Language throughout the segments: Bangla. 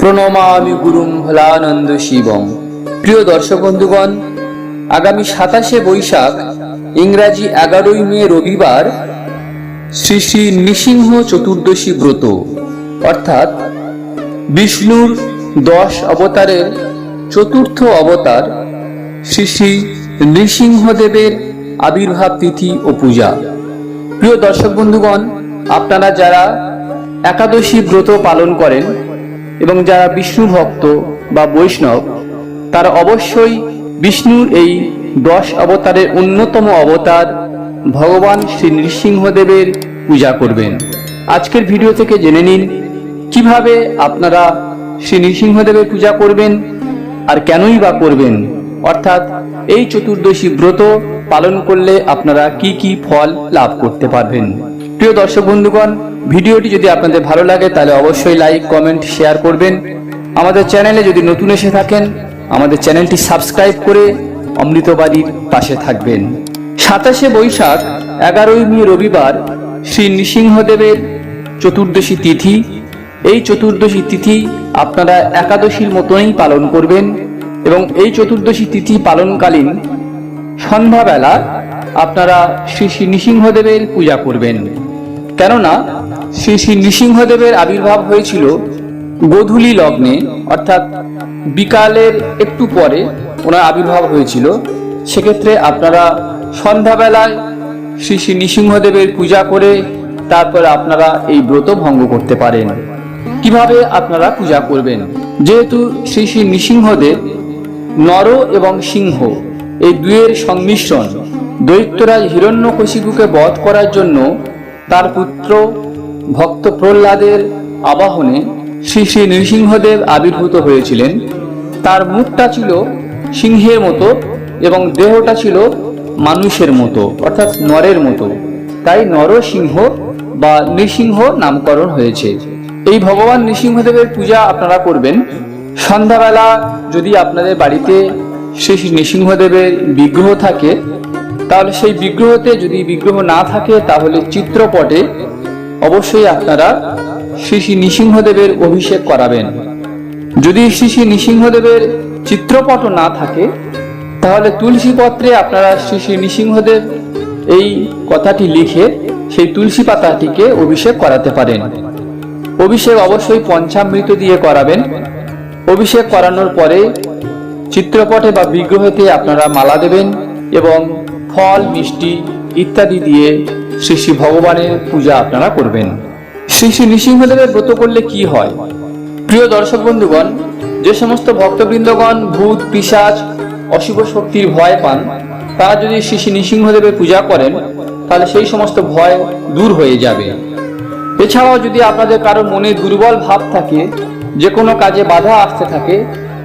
প্রণমামি গুরুম ভোলানন্দ শিবম। প্রিয় দর্শক বন্ধুগণ, আগামী সাতাশে বৈশাখ, ইংরাজি এগারোই মে রবিবার, শ্রী শ্রী নৃসিংহ চতুর্দশী ব্রত। অর্থাৎ বিষ্ণুর দশ অবতারের চতুর্থ অবতার শ্রী শ্রী নৃসিংহদেবের আবির্ভাব তিথি ও পূজা। প্রিয় দর্শক বন্ধুগণ, আপনারা যারা একাদশী ব্রত পালন করেন এবং যারা বিষ্ণু ভক্ত বা বৈষ্ণব, তারা অবশ্যই বিষ্ণুর এই দশ অবতারের অন্যতম অবতার ভগবান শ্রী নৃসিংহদেবের পূজা করবেন। আজকের ভিডিও থেকে জেনে নিন, কীভাবে আপনারা শ্রী নৃসিংহদেবের পূজা করবেন আর কেনই বা করবেন। অর্থাৎ এই চতুর্দশী ব্রত পালন করলে আপনারা কি কি ফল লাভ করতে পারবেন। প্রিয় দর্শক বন্ধুগণ ভিডিওটি যদি আপনাদের ভালো লাগে, তাহলে অবশ্যই লাইক কমেন্ট শেয়ার করবেন। আমাদের চ্যানেলে যদি নতুন এসে থাকেন, আমাদের চ্যানেলটি সাবস্ক্রাইব করে অমৃতবাদীর পাশে থাকবেন। সাতাশে বৈশাখ, এগারোই মে রবিবার, শ্রী নৃসিংহদেবের চতুর্দশী তিথি। এই চতুর্দশী তিথি আপনারা একাদশীর মতোই পালন করবেন এবং এই চতুর্দশী তিথি পালনকালীন সন্ধ্যাবেলা আপনারা শ্রী শ্রী নৃসিংহদেবের পূজা করবেন। কেননা শ্রী শ্রী নৃসিংহদেবের আবির্ভাব হয়েছিল গোধূলি লগ্নে, অর্থাৎ বিকালের একটু পরে ওনার আবির্ভাব হয়েছিল। সেক্ষেত্রে আপনারা সন্ধ্যাবেলায় শ্রী শ্রী নৃসিংহদেবের পূজা করে তারপর আপনারা এই ব্রত ভঙ্গ করতে পারেন। কীভাবে আপনারা পূজা করবেন? যেহেতু শ্রী শ্রী নৃসিংহদেব নর এবং সিংহ, এই দুয়ের সংমিশ্রণ দৈত্যরাজ হিরণ্যকশিপুকে বধ করার জন্য তার পুত্র ভক্ত প্রহ্লাদের আবাহনে শ্রী শ্রী নৃসিংহদেব আবির্ভূত হয়েছিলেন। তার মুখটা ছিল সিংহের মতো এবং দেহটা ছিল মানুষের মতো, অর্থাৎ নরের মতো। তাই নরসিংহ বা নৃসিংহ নামকরণ হয়েছে। এই ভগবান নৃসিংহদেবের পূজা আপনারা করবেন। সন্ধ্যাবেলা যদি আপনাদের বাড়িতে শ্রী শ্রী নৃসিংহদেবের বিগ্রহ থাকে তাহলে সেই বিগ্রহতে যদি বিগ্রহ না থাকে, তাহলে চিত্রপটে অবশ্যই আপনারা শ্রী শ্রী নৃসিংহদেবের অভিষেক করাবেন। যদি শ্রী শ্রী নৃসিংহদেবের চিত্রপট না থাকে, তাহলে তুলসী পত্রে আপনারা শ্রী শ্রী নৃসিংহদেব এই কথাটি লিখে সেই তুলসী পাতাটিকে অভিষেক করাতে পারেন। অভিষেক অবশ্যই পঞ্চামৃত দিয়ে করাবেন। অভিষেক করানোর পরে চিত্রপটে বা বিগ্রহতে আপনারা মালা দেবেন এবং ফল, মিষ্টি ইত্যাদি দিয়ে শ্রী শ্রী ভগবানের পূজা আপনারা করবেন। শ্রী শ্রী নৃসিংহদেবের ব্রত করলে কি হয়? প্রিয় দর্শক বন্ধুগণ, যে সমস্ত ভক্তবৃন্দগণ ভূত, পিসাচ, অশুভ শক্তির ভয় পান, তারা যদি শ্রী শ্রী নৃসিংহদেবের পূজা করেন, তাহলে সেই সমস্ত ভয় দূর হয়ে যাবে। এছাড়াও যদি আপনাদের কারও মনে দুর্বল ভাব থাকে যে কোনো কাজে বাধা আসতে থাকে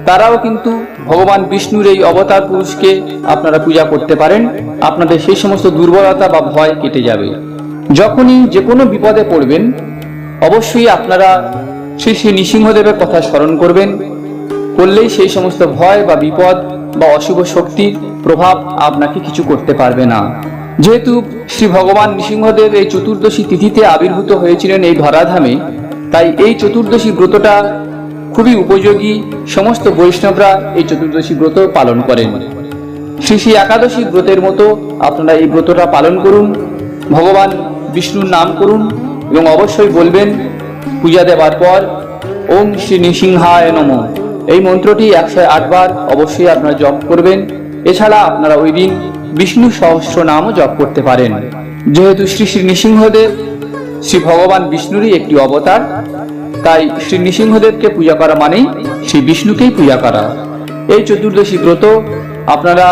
তারাও কিন্তু ভগবান বিষ্ণুর এই অবতার পুরুষকে আপনারা পূজা করতে পারেন। আপনাদের সেই সমস্ত দুর্বলতা বা ভয় কেটে যাবে। যখনই যে কোনো বিপদে পড়বেন, অবশ্যই আপনারা শ্রী শ্রী নৃসিংহদেবের কথা স্মরণ করবেন। করলেই সেই সমস্ত ভয় বা বিপদ বা অশুভ শক্তির প্রভাব আপনাকে কিছু করতে পারবে না। যেহেতু শ্রী ভগবান নৃসিংহদেব এই চতুর্দশী তিথিতে আবির্ভূত হয়েছিলেন এই ধরাধামে, তাই এই চতুর্দশী ব্রতটা খুবই উপযোগী সমস্ত বৈষ্ণবরা এই চতুর্দশী ব্রত পালন করেন। শ্রী শ্রী একাদশী ব্রতের মতো আপনারা এই ব্রতটা পালন করুন, ভগবান বিষ্ণুর নাম করুন এবং অবশ্যই বলবেন, পূজা দেওয়ার পর, ওম শ্রী নৃসিংহায় নম। এই মন্ত্রটি একশো আটবার অবশ্যই আপনারা জপ করবেন। এছাড়া আপনারা ওই দিন বিষ্ণু সহস্র নামও জপ করতে পারেন। যেহেতু শ্রী শ্রী নৃসিংহদেব, শ্রী ভগবান বিষ্ণুরই একটি অবতার তাই শ্রী নৃসিংহদেবকে পূজা করা মানেই শ্রী বিষ্ণুকেই পূজা করা। এই চতুর্দশী ব্রত আপনারা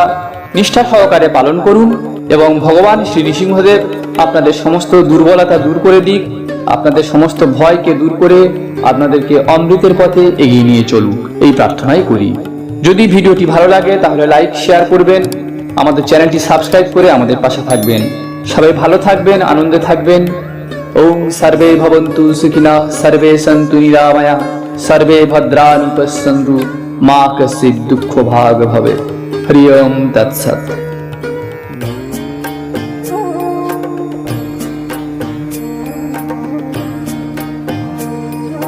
নিষ্ঠা সহকারে পালন করুন এবং ভগবান শ্রী নৃসিংহদেব আপনাদের সমস্ত দুর্বলতা দূর করে দিক, আপনাদের সমস্ত ভয়কে দূর করে আপনাদেরকে অমৃতের পথে এগিয়ে নিয়ে চলুক, এই প্রার্থনাই করি। যদি ভিডিওটি ভালো লাগে তাহলে লাইক, শেয়ার করবেন, আমাদের চ্যানেলটি সাবস্ক্রাইব করে আমাদের পাশে থাকবেন। সবাই ভালো থাকবেন, আনন্দে থাকবেন। ওম সর্বে ভবন্তু সুখিনা সর্বে সন্তু নিরাময়া সর্বে ভদ্রাণি পশ্যন্তু মা কশ্চিৎ দুঃখ ভাগ ভবে হরি ওম তৎসৎ